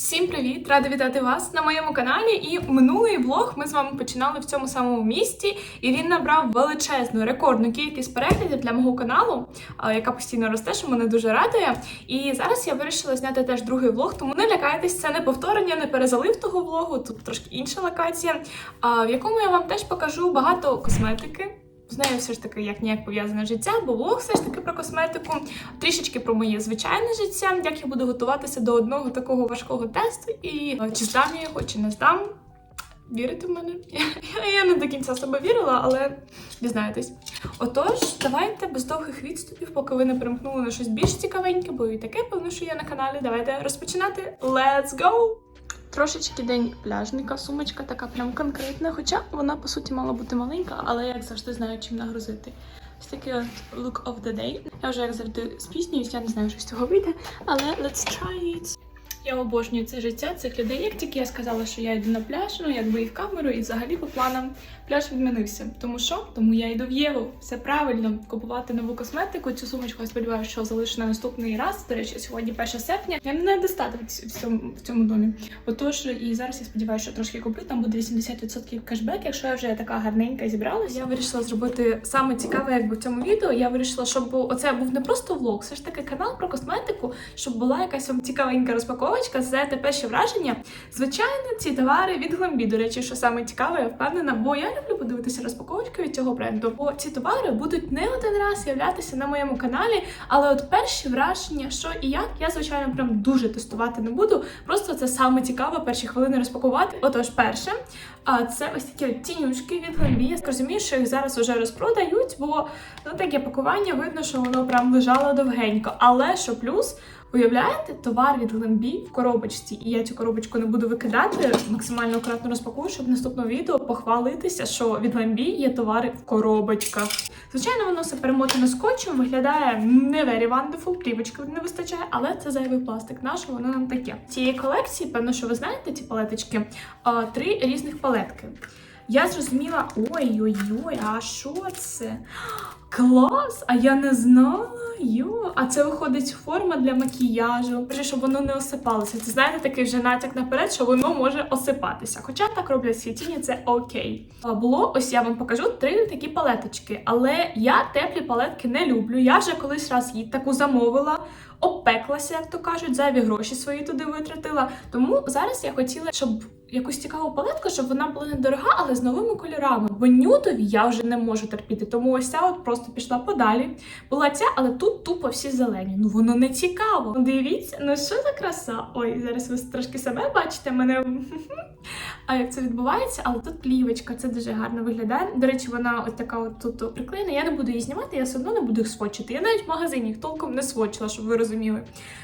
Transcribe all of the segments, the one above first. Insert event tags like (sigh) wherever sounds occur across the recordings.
Всім привіт! Рада вітати вас на моєму каналі. І минулий влог ми з вами починали в цьому самому місті, і він набрав величезну рекордну кількість переглядів для мого каналу, яка постійно росте, що мене дуже радує. І зараз я вирішила зняти теж другий влог, тому не лякайтесь, це не повторення, не перезалив того влогу. Тут трошки інша локація, в якому я вам теж покажу багато косметики. З нею все ж таки як ніяк пов'язане життя, бо влог все ж таки про косметику, трішечки про моє звичайне життя, як я буду готуватися до одного такого важкого тесту, і е, чи здам я його, чи не здам. Вірите в мене? Я, я не до кінця себе вірила, але дізнаєтесь. Отож, давайте без довгих відступів, поки ви не перемкнули на щось більш цікавеньке, бо і таке певно, що є на каналі. Давайте розпочинати. Let's go! Трошечки день пляжника, сумочка така прям конкретна, хоча вона по суті мала бути маленька, але як завжди знаю, чим нагрузити. Ось такий от look of the day. Я вже як завжди спізнююсь, я не знаю, що з цього вийде, але let's try it. Я обожнюю це життя цих людей. Як тільки я сказала, що я йду на пляж, ну якби і в камеру, і взагалі по планам пляж відмінився. Тому що? Тому я йду в Єву. Все правильно, купувати нову косметику. Цю сумочку я сподіваюся, що залишу на наступний раз. До речі, сьогодні 1 серпня. Я не достатньо в цьому в цьому домі. Отож, і зараз я сподіваюся, що трошки куплю. Там буде 80% кешбек, якщо я вже така гарненька зібралась. Я вирішила зробити саме цікаве, якби в цьому відео. Я вирішила, щоб оце був не просто влог, все ж таки канал про косметику, щоб була якась вам цікавенька розпаковочка. Це перші враження. Звичайно, ці товари від Гламбі. До речі, що саме цікаве, я впевнена, бо я люблю подивитися розпаковочки від цього бренду. Бо ці товари будуть не один раз з'являтися на моєму каналі. Але от перші враження, що і як, я звичайно прям дуже тестувати не буду. Просто це саме цікаве перші хвилини розпакувати. Отож, перше, а це ось такі тінюшки від Гламбі. Я розумію, що їх зараз вже розпродають, бо ну таке пакування видно, що воно прям лежало довгенько. Але що плюс. Уявляєте, товар від Гламбі в коробочці, і я цю коробочку не буду викидати, максимально акуратно розпакую, щоб в наступному відео похвалитися, що від Гламбі є товари в коробочках. Звичайно, воно все перемотане скотчем, виглядає не very wonderful, плівочки не вистачає, але це зайвий пластик наш, воно нам таке. Цієї колекції, певно, що ви знаєте ці палеточки, три різних палетки. Я зрозуміла, ой-ой-ой, а що це? Клас! А я не знала. Йо, а це виходить форма для макіяжу, Боже, щоб воно не осипалося. Це знаєте такий вже натяк наперед, що воно може осипатися. Хоча так роблять світіння, це окей. А було ось я вам покажу три такі палеточки. Але я теплі палетки не люблю. Я вже колись раз її таку замовила, обпеклася, як то кажуть, зайві гроші свої туди витратила. Тому зараз я хотіла, щоб якусь цікаву палетку, щоб вона була недорога, але з новими кольорами. Бо нюдові я вже не можу терпіти. Тому ось ця от просто пішла подалі. Була ця, але тут тупо всі зелені. Ну воно не цікаво. Ну, Дивіться, ну що за краса? Ой, зараз ви трошки себе бачите, мене. (laughs) А як це відбувається, але тут плівочка, це дуже гарно виглядає. До речі, вона ось така от тут приклеєна. Я не буду її знімати, я все одно не буду їх сводчити. Я навіть в магазині їх толком не сводчила, щоб ви розуміли.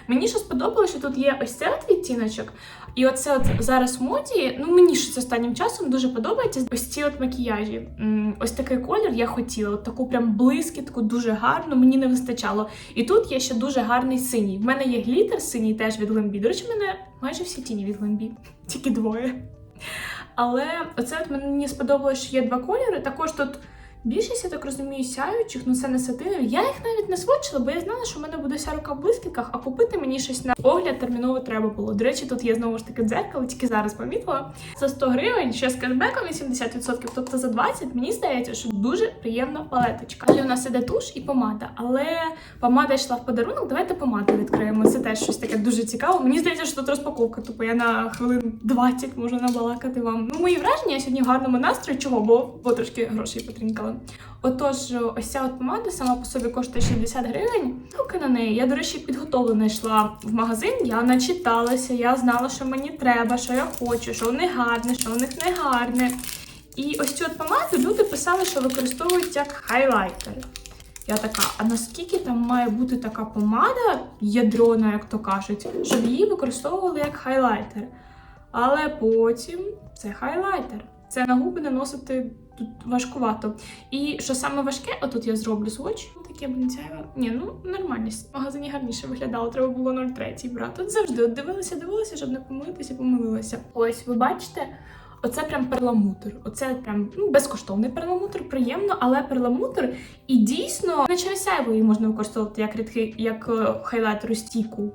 Мені що сподобалося, що тут є ось цей от відтіночок, і оце от зараз в моді, ну мені щось останнім часом дуже подобається ось ці от макіяжі. Ось такий колір я хотіла, от таку прям блискітку, дуже гарну, мені не вистачало. І тут є ще дуже гарний синій. В мене є глітер синій теж від Глембі. До речі, в мене майже всі тіні від Глембі, тільки двоє. Але оце от мені сподобалося, що є два кольори. Також тут більшість, я так розумію, сяючих, ну це не сатинові. Я їх навіть не сводчила, бо я знала, що в мене буде вся рука в блискітках, а купити мені щось на огляд терміново треба було. До речі, тут є знову ж таки дзеркало, тільки зараз помітила. За 100 гривень, ще з кешбеком 80%, тобто за 20, мені здається, що дуже приємна палеточка. Далі у нас іде туш і помада, але помада йшла в подарунок. Давайте помаду відкриємо. Це теж щось таке дуже цікаво. Мені здається, що тут розпаковка, тобто я на хвилин 20 можу набалакати вам. Ну, мої враження я сьогодні в гарному настрої. Чого? Бо, бо трошки грошей потрінкали. Отож, ось ця от помада сама по собі коштує 60 гривень. Руки на неї. Я, до речі, підготовлена йшла в магазин, я начиталася, я знала, що мені треба, що я хочу, що у них гарне, що у них не гарне. І ось цю от помаду люди писали, що використовують як хайлайтер. Я така, а наскільки там має бути така помада ядрона, як то кажуть, щоб її використовували як хайлайтер. Але потім це хайлайтер. Це на губи наносити тут важкувато. І що саме важке, отут я зроблю сводч. Таке бенцяє. Ні, ну нормальність. В магазині гарніше виглядало, треба було 0,3 брати. От завжди от дивилася, дивилася, щоб не помилитися, помилилася. Ось, ви бачите. Оце прям перламутр. Оце прям ну, безкоштовний перламутр, приємно, але перламутр і дійсно не через сяйво її можна використовувати як рідкий, як е, хайлайтер у стійку.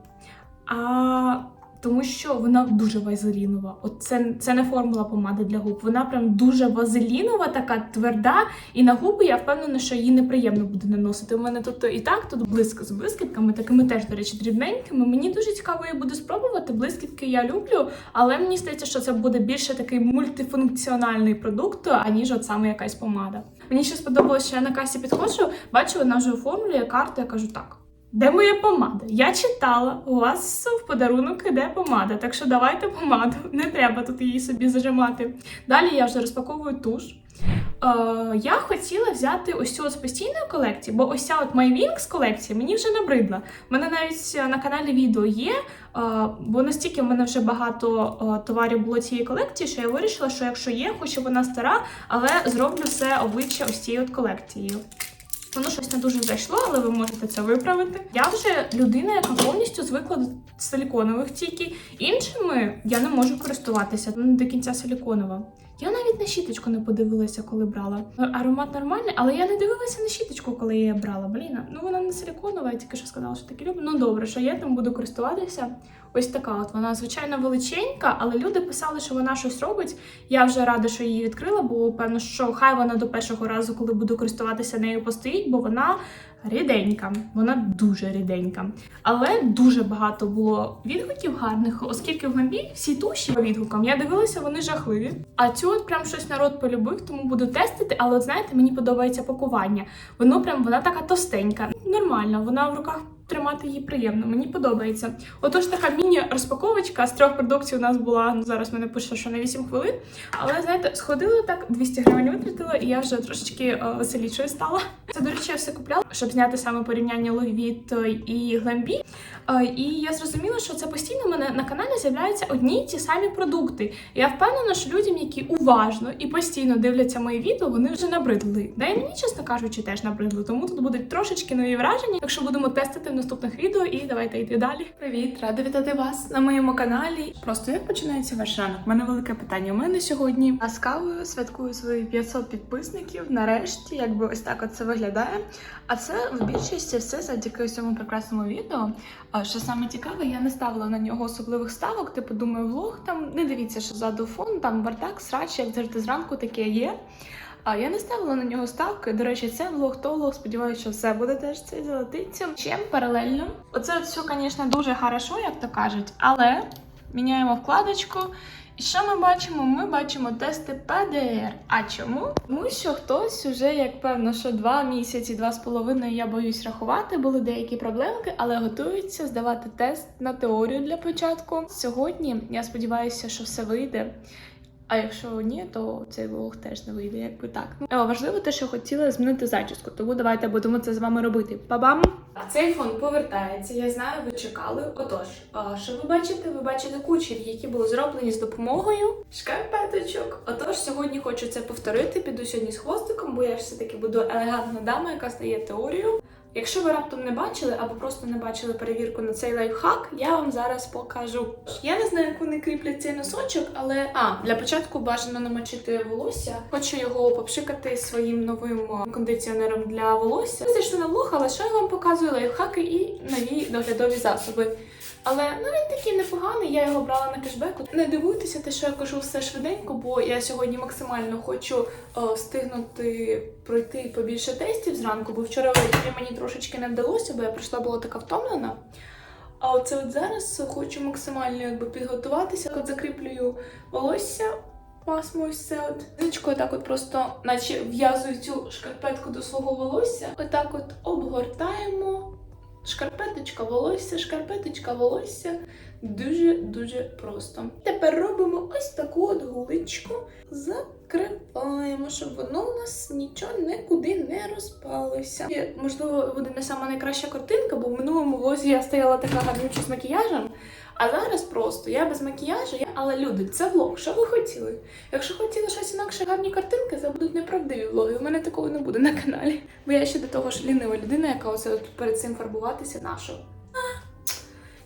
А Тому що вона дуже вазелінова. От це, це не формула помади для губ. Вона прям дуже вазелінова, така тверда. І на губи я впевнена, що її неприємно буде наносити. У мене тут і так тут блиск з блискітками, такими теж, до речі, дрібненькими. Мені дуже цікаво її буде спробувати. Блискітки я люблю, але мені здається, що це буде більше такий мультифункціональний продукт, аніж от саме якась помада. Мені ще сподобалося, що я на касі підходжу, бачу, вона вже оформлює карту, я кажу так. Де моя помада? Я читала, у вас в подарунок іде помада, так що давайте помаду. (laughs) Не треба тут її собі зажимати. Далі я вже розпаковую туш. Е, я хотіла взяти ось цю з постійної колекції, бо ось ця от My Wings колекція мені вже набридла. У мене навіть е, на каналі відео є, е, бо настільки в мене вже багато е, товарів було цієї колекції, що я вирішила, що якщо є, хоч вона стара, але зроблю все обличчя ось цією от колекцією. Воно щось не дуже зайшло, але ви можете це виправити. Я вже людина, яка повністю звикла до силіконових тільки. Іншими я не можу користуватися. Не до кінця силіконова. Я навіть на щіточку не подивилася, коли брала. Аромат нормальний, але я не дивилася на щіточку, коли я її брала. Блін, ну вона не силіконова, я тільки що сказала, що таке люблю. Ну добре, що я там буду користуватися. Ось така от вона звичайно величенька, але люди писали, що вона щось робить. Я вже рада, що її відкрила, бо певно, що хай вона до першого разу, коли буду користуватися нею, постоїть, бо вона ріденька, вона дуже ріденька. Але дуже багато було відгуків гарних, оскільки в гамбі всі туші по відгукам я дивилася, вони жахливі. А цю от прям щось народ полюбив, тому буду тестити. Але от знаєте, мені подобається пакування. Воно прям вона така товстенька, нормально, вона в руках. Тримати її приємно, мені подобається. Отож, така міні-розпаковочка з трьох продуктів у нас була. Ну зараз мене пише, що на 8 хвилин. Але знаєте, сходила так, 200 гривень витратила, і я вже трошечки е, веселішою стала. Це, до речі, я все купляла, щоб зняти саме порівняння Логвіт і Глембі. Е, І я зрозуміла, що це постійно в мене на каналі з'являються одні й ті самі продукти. Я впевнена, що людям, які уважно і постійно дивляться мої відео, вони вже набридли. Да і мені, чесно кажучи, теж набридли. Тому тут будуть трошечки нові враження. Якщо будемо тестити наступних відео, і давайте йти далі. Привіт, рада вітати вас на моєму каналі. Просто як починається ваш ранок? У мене велике питання. У мене сьогодні а з кавою святкую свої 500 підписників. Нарешті, якби ось так от це виглядає. А це в більшості все завдяки цьому прекрасному відео. А що саме цікаве, я не ставила на нього особливих ставок. Типу, думаю, влог там не дивіться, що ззаду фон, там бардак, срач, як завжди зранку таке є. А я не ставила на нього ставки. До речі, це влог то влог. Сподіваюся, що все буде теж це золотиться. Чим паралельно. Оце все, звісно, дуже хорошо, як то кажуть, але міняємо вкладочку. І що ми бачимо? Ми бачимо тести ПДР. А чому? Тому що хтось уже, як певно, що два місяці, два з половиною, я боюсь рахувати, були деякі проблемки, але готуються здавати тест на теорію для початку. Сьогодні я сподіваюся, що все вийде. А якщо ні, то цей влог теж не вийде, якби так. Е, важливо те, що хотіла змінити зачіску, тому давайте будемо це з вами робити. Па-бам! Цей фон повертається. Я знаю, ви чекали. Отож, що ви бачите? Ви бачите кучері, які були зроблені з допомогою шкарпеточок. Отож, сьогодні хочу це повторити. Піду сьогодні з хвостиком, бо я ж все-таки буду елегантна дама, яка здає теорію. Якщо ви раптом не бачили або просто не бачили перевірку на цей лайфхак, я вам зараз покажу. Я не знаю, як вони кріплять цей носочок, але а для початку бажано намочити волосся. Хочу його попшикати своїм новим кондиціонером для волосся. Ви на влог, але що я вам показую лайфхаки і нові доглядові засоби. Але ну він такий непоганий, я його брала на кешбеку. Не дивуйтеся, те, що я кажу все швиденько, бо я сьогодні максимально хочу е, встигнути пройти побільше тестів зранку, бо вчора ввечері мені трошечки не вдалося, бо я прийшла була така втомлена. А оце от зараз хочу максимально якби підготуватися. От закріплюю волосся. Пасмо ось от. Ничкою так от просто, наче в'язую цю шкарпетку до свого волосся. Отак от обгортаємо. Шкарпеточка, волосся, шкарпеточка, волосся. Дуже-дуже просто. Тепер робимо ось таку от гуличку. Закриваємо, щоб воно у нас нічого нікуди не розпалося. І, можливо, буде не найкраща картинка, бо в минулому влозі я стояла така гарнюча з макіяжем. А зараз просто я без макіяжу, я... але люди, це влог. Що ви хотіли? Якщо хотіли щось інакше, гарні картинки, це будуть неправдиві влоги. У мене такого не буде на каналі. Бо я ще до того ж лінива людина, яка оце перед цим фарбуватися нашу.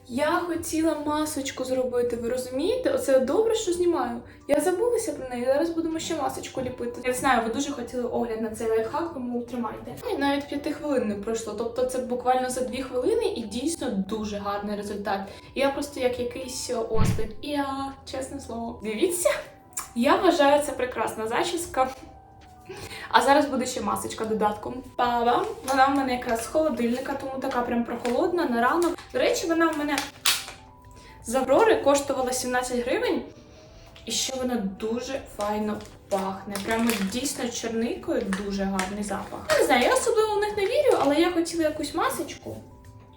Я хотіла масочку зробити, ви розумієте? Оце добре, що знімаю. Я забулася про неї. Зараз будемо ще масочку ліпити. Я знаю, ви дуже хотіли огляд на цей лайфхак, тому тримайте. І навіть п'яти хвилин не пройшло. Тобто це буквально за дві хвилини і дійсно дуже гарний результат. Я просто як якийсь ослик. І я, чесне слово, дивіться. Я вважаю це прекрасна зачіска. А зараз буде ще масочка додатком. Па-бам! Вона в мене якраз з холодильника, тому така прям прохолодна на ранок. До речі, вона в мене з Аврори коштувала 17 гривень. І ще вона дуже файно пахне. Прямо дійсно чорникою дуже гарний запах. Не знаю, я особливо в них не вірю, але я хотіла якусь масочку.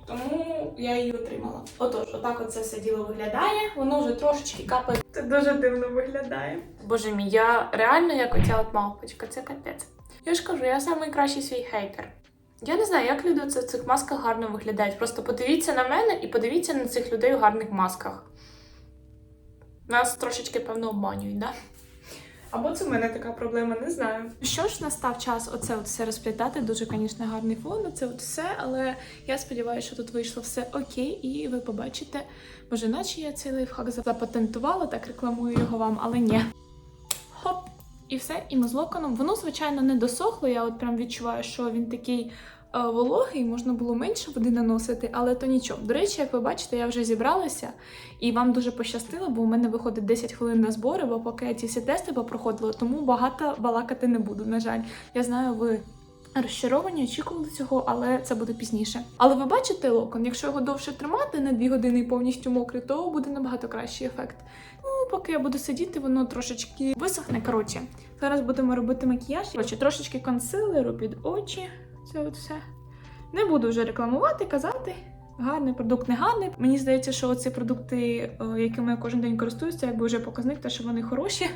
Тому я її отримала. Отож, отак оце все діло виглядає. Воно вже трошечки капає. Це дуже дивно виглядає. Боже мій, я реально як оця от мавпочка, це капець. Я ж кажу, я найкращий свій хейтер. Я не знаю, як люди в цих масках гарно виглядають. Просто подивіться на мене і подивіться на цих людей в гарних масках. Нас трошечки, певно, обманюють, да? Або це в мене така проблема, не знаю. Що ж, настав час оце все розплітати. Дуже, звісно, гарний фон, це от все, але я сподіваюся, що тут вийшло все окей, і ви побачите. Може, наче я цей лайфхак запатентувала, так рекламую його вам, але ні. Хоп! І все, і ми з локоном. Воно, звичайно, не досохло. Я от прям відчуваю, що він такий вологий, можна було менше води наносити, але то нічого. До речі, як ви бачите, я вже зібралася, і вам дуже пощастило, бо у мене виходить 10 хвилин на збори, бо поки я ці всі тести попроходила, тому багато балакати не буду. На жаль, я знаю, ви. Розчаровані, очікували цього, але це буде пізніше. Але ви бачите локон, якщо його довше тримати на 2 години і повністю мокрий, то буде набагато кращий ефект. Ну, поки я буду сидіти, воно трошечки висохне. Коротше, зараз будемо робити макіяж. Коротше, трошечки консилеру під очі. Це от все. Не буду вже рекламувати, казати. Гарний продукт не гарний. Мені здається, що ці продукти, е, якими я кожен день користуюся, якби вже показник, те, що вони хороші.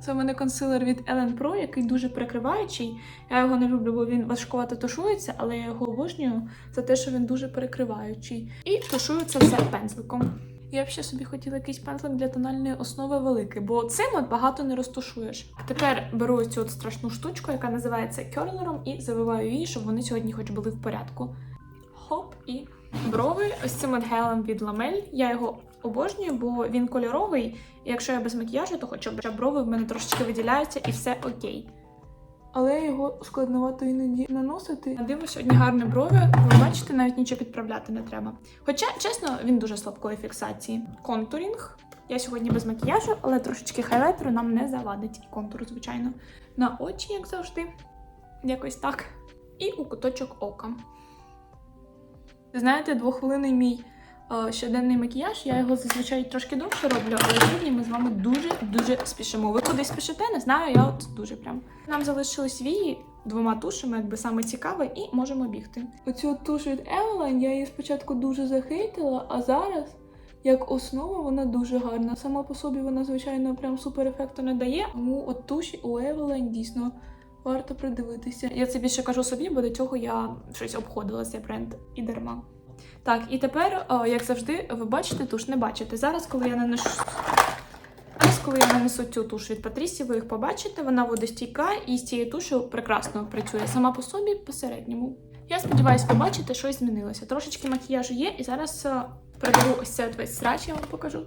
Це в мене консилер від Ellen Pro, який дуже перекриваючий. Я його не люблю, бо він важкувато тушується, але я його обожнюю за те, що він дуже перекриваючий. І це все пензликом. Я ще собі хотіла якийсь пензлик для тональної основи великий, бо цим от багато не розтушуєш. Тепер беру цю от страшну штучку, яка називається керлером, і завиваю її, щоб вони сьогодні хоч були в порядку. Хоп, і брови ось цим от гелем від ламель. Я його обожнюю, бо він кольоровий. І якщо я без макіяжу, то хоча б брови в мене трошечки виділяються і все окей. Але його складновато іноді наносити. Диво сьогодні гарні брови. Ви бачите, навіть нічого підправляти не треба. Хоча, чесно, він дуже слабкої фіксації. Контурінг. Я сьогодні без макіяжу, але трошечки хайлайтеру нам не завадить. І контуру, звичайно. На очі, як завжди. Якось так. І у куточок ока. Знаєте, двохвилинний мій щоденний макіяж. Я його зазвичай трошки довше роблю, але сьогодні ми з вами дуже-дуже спішимо. Ви кудись спішите, не знаю, я от дуже прям. Нам залишились вії двома тушами, якби саме цікаве, і можемо бігти. Оцю туш від Eveline я її спочатку дуже захейтила, а зараз. Як основа вона дуже гарна. Сама по собі вона, звичайно, прям супер ефекту не дає. Тому от туші у Eveline дійсно варто придивитися. Я це більше кажу собі, бо до цього я щось обходила цей бренд і дарма. Так, і тепер, о, як завжди, ви бачите туш, не бачите. Зараз, коли я наношу. Зараз, коли я нанесу цю туш від Патрісі, ви їх побачите, вона водостійка і з цією тушею прекрасно працює сама по собі посередньому. Я сподіваюся, ви бачите, щось змінилося. Трошечки макіяжу є, і зараз передаю ось цей весь срач, я вам покажу.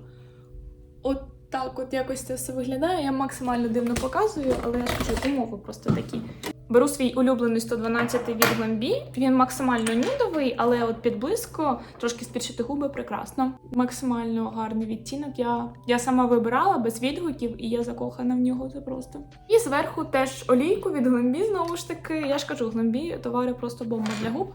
От так от якось це все виглядає. Я максимально дивно показую, але я ж кажу, умови просто такі. Беру свій улюблений 112 від Glambi. Він максимально нюдовий, але от під близько трошки спідшити губи прекрасно. Максимально гарний відтінок. Я, я сама вибирала без відгуків, і я закохана в нього це просто. І зверху теж олійку від Glambi, знову ж таки. Я ж кажу, Glambi товари просто бомба для губ.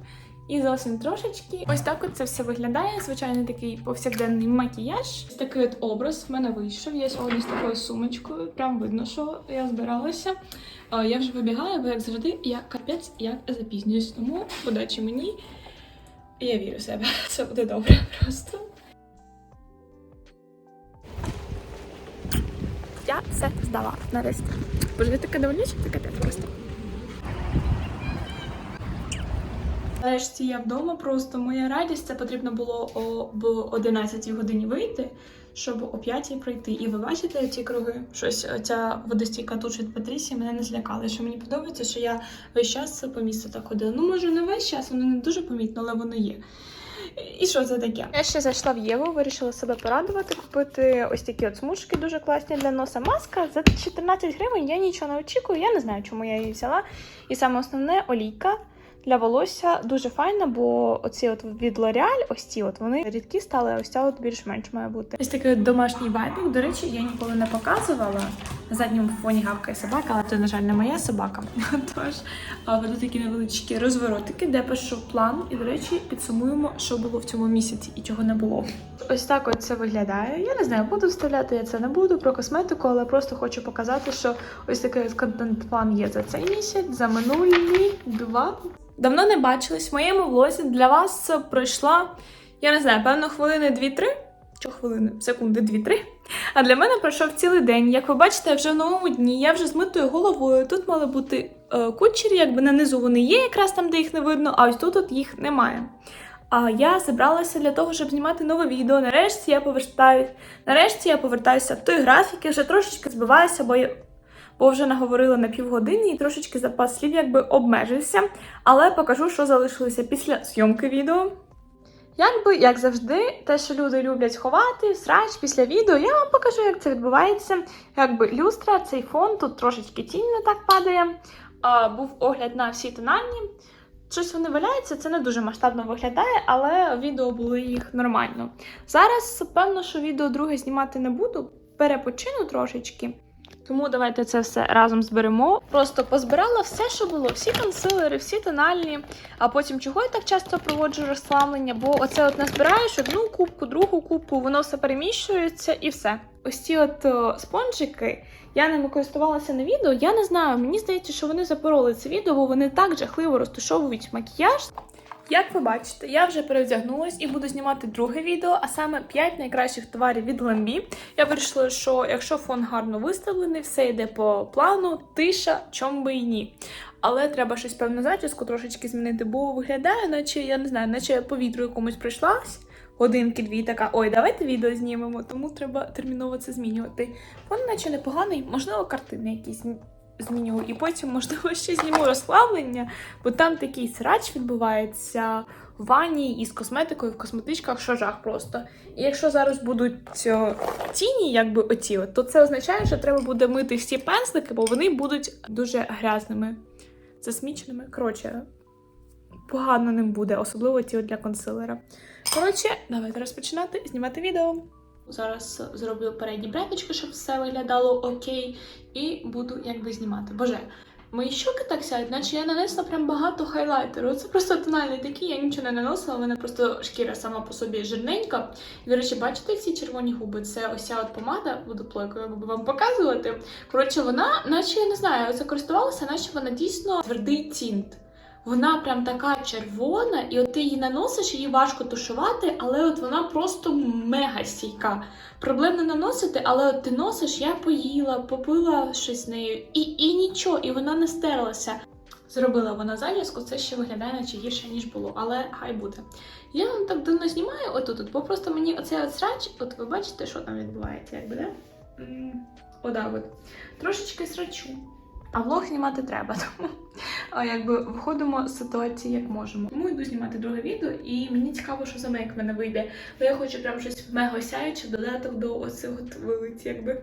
І зовсім трошечки. Ось так от це все виглядає. Звичайно, такий повсякденний макіяж. Такий от образ в мене вийшов. Я сьогодні з такою сумочкою. Прям видно, що я збиралася. Я вже вибігаю, бо як завжди, я капець як запізнююсь. Тому удачі мені. Я вірю в себе. (laughs) Це буде добре просто. Я все здала нарешті. Боже, я така давніча, це капець просто. Нарешті я вдома просто моя радість. Це потрібно було об 11 годині вийти, щоб о 5 пройти. І ви бачите ці круги? Щось е, ця водостійка туш від Патрісії мене не злякала. Що мені подобається, що я весь час по місту так ходила. Ну, може, не весь час, воно не дуже помітно, але воно є. І що це таке? Я ще зайшла в Єву, вирішила себе порадувати, купити ось такі от смужки дуже класні для носа. Маска за 14 гривень. Я нічого не очікую. Я не знаю, чому я її взяла. І саме основне олійка. Для волосся дуже файна, бо оці от від L'Oreal, ось ці от вони рідкі стали, ось ця от більш-менш має бути. Ось такий домашній вайбик. До речі, я ніколи не показувала. На задньому фоні гавкає собака, але це, на жаль, не моя собака. (laughs) Тож веду такі невеличкі розворотики, де пишу план. І, до речі, підсумуємо, що було в цьому місяці і чого не було. Ось так от це виглядає. Я не знаю, буду вставляти я це не буду про косметику, але просто хочу показати, що ось такий контент-план є за цей місяць, за минулі два. Давно не бачились в моєму влозі. Для вас пройшла, я не знаю, певно, хвилини 2-3. Що хвилини? Секунди 2-3. А для мене пройшов цілий день. Як ви бачите, вже в новому дні я вже з митою головою. Тут мали бути е, кучері, якби на низу вони є, якраз там, де їх не видно, а ось тут от їх немає. А я зібралася для того, щоб знімати нове відео. Нарешті я повертаюсь. Нарешті я повертаюся в той графік, я вже трошечки збиваюся, бо я. Бо вже наговорила на півгодини і трошечки запас слів якби обмежився. Але покажу, що залишилося після зйомки відео. Якби, як завжди, те, що люди люблять ховати, срач після відео, я вам покажу, як це відбувається. Якби люстра, цей фон, тут трошечки тінь не так падає. А, був огляд на всі тональні. Щось вони валяються, це не дуже масштабно виглядає, але відео були їх нормально. Зараз, певно, що відео друге знімати не буду, перепочину трошечки. Тому давайте це все разом зберемо. Просто позбирала все, що було, всі консилери, всі тональні. А потім чого я так часто проводжу розслаблення? Бо оце от назбираєш одну кубку, другу кубку, воно все переміщується і все. Ось ці от о, спонжики, я ними користувалася на відео. Я не знаю, мені здається, що вони запороли це відео, бо вони так жахливо розташовують макіяж. Як ви бачите, я вже перевдягнулась і буду знімати друге відео, а саме 5 найкращих товарів від Ламбі. Я вирішила, що якщо фон гарно виставлений, все йде по плану, тиша, чом би і ні. Але треба щось певну зачіску трошечки змінити, бо виглядає, наче я не знаю, наче я якомусь прийшлась. Годинки-дві така, ой, давайте відео знімемо, тому треба терміново це змінювати. Фон наче непоганий, можливо, картини якісь зміню. І потім, можливо, (laughs) ще зніму розслаблення, бо там такий срач відбувається в ванні із косметикою, в косметичках, що жах просто. І якщо зараз будуть тіні, якби оці, то це означає, що треба буде мити всі пензлики, бо вони будуть дуже грязними, засміченими. Коротше, погано ним буде, особливо ті для консилера. Коротше, давайте розпочинати знімати відео. Зараз зроблю передні бреточки, щоб все виглядало окей, і буду якби знімати. Боже, мої щоки так сяють, наче я нанесла прям багато хайлайтеру. Це просто тональний такий, я нічого не наносила, в мене просто шкіра сама по собі жирненька. І, до речі, бачите ці червоні губи? Це ось ця от помада, буду плойкою якби вам показувати. Коротше, вона, наче я не знаю, це користувалася, наче вона дійсно твердий тінт. Вона прям така червона, і от ти її наносиш, її важко тушувати, але от вона просто мега стійка. Проблем не наносити, але от ти носиш, я поїла, попила щось з нею, і, і нічого, і вона не стерлася. Зробила вона зачіску, це ще виглядає наче гірше, ніж було, але хай буде. Я вам так давно знімаю отут, от, бо просто мені оцей от срач, от ви бачите, що там відбувається, якби, да? Отак от. Трошечки срачу. А влог знімати треба, (laughs) тому а, якби виходимо з ситуації як можемо. Тому йду знімати друге відео, і мені цікаво, що за мейк в мене вийде. Бо я хочу прям щось мега сяюче додаток до оцих от вилиць, якби.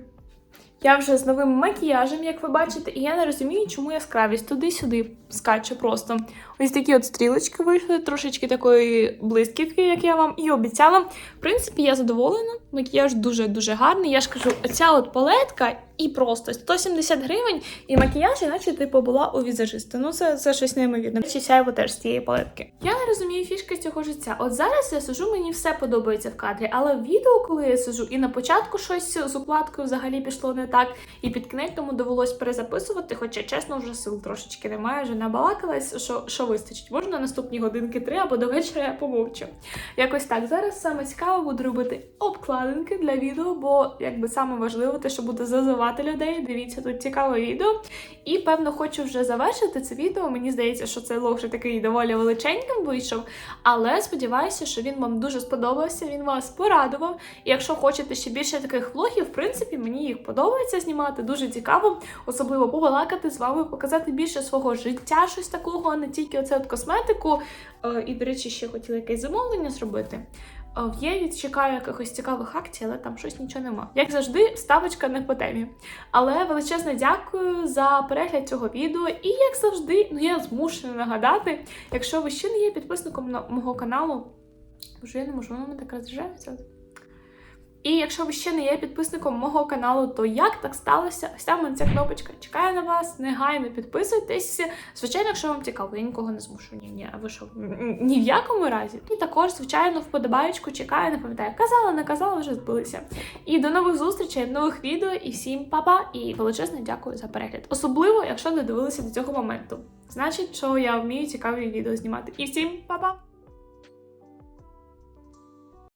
Я вже з новим макіяжем, як ви бачите, і я не розумію, чому яскравість туди-сюди скаче просто. Ось такі от стрілочки вийшли, трошечки такої блискітки, як я вам і обіцяла. В принципі, я задоволена. Макіяж дуже-дуже гарний. Я ж кажу, оця от палетка і просто 170 гривень, і макіяж, іначе типу була у візажиста. Ну, це, це щось неймовірне. Чи сяйво теж з цієї палетки. Я не розумію фішки цього життя. От зараз я сижу, мені все подобається в кадрі, але в відео, коли я сижу, і на початку щось з укладкою взагалі пішло не так, і під кінець тому довелось перезаписувати, хоча чесно вже сил трошечки немає, вже набалакалась, що, що вистачить. Можна наступні годинки три або до вечора я помовчу. Якось так. Зараз саме цікаво буду робити обкладинки для відео, бо якби саме важливо те, що буде за мотивувати людей. Дивіться тут цікаве відео. І певно хочу вже завершити це відео. Мені здається, що цей лог вже такий доволі величеньким вийшов. Але сподіваюся, що він вам дуже сподобався. Він вас порадував. І якщо хочете ще більше таких влогів, в принципі, мені їх подобається знімати. Дуже цікаво, особливо побалакати з вами, показати більше свого життя, щось такого, не тільки оце от косметику. Е, І, до речі, ще хотіла якесь замовлення зробити. Е, В Єві чекаю якихось цікавих акцій, але там щось нічого нема. Як завжди, ставочка не по темі. Але величезне дякую за перегляд цього відео. І як завжди, ну я змушена нагадати, якщо ви ще не є підписником мого каналу, боже, я не можу, воно мене так розряджається. І якщо ви ще не є підписником мого каналу, то як так сталося? Ось там ця кнопочка чекає на вас. Негайно підписуйтесь. Звичайно, якщо вам цікаво, я нікого не змушу. Ні, ні, ви що? Ні в якому разі. І також, звичайно, вподобаючку чекаю, не пам'ятаю, казала, не казала, вже збилися. І до нових зустрічей, нових відео, і всім па-па, і величезне дякую за перегляд. Особливо, якщо додивилися до цього моменту. Значить, що я вмію цікаві відео знімати. І всім па-па!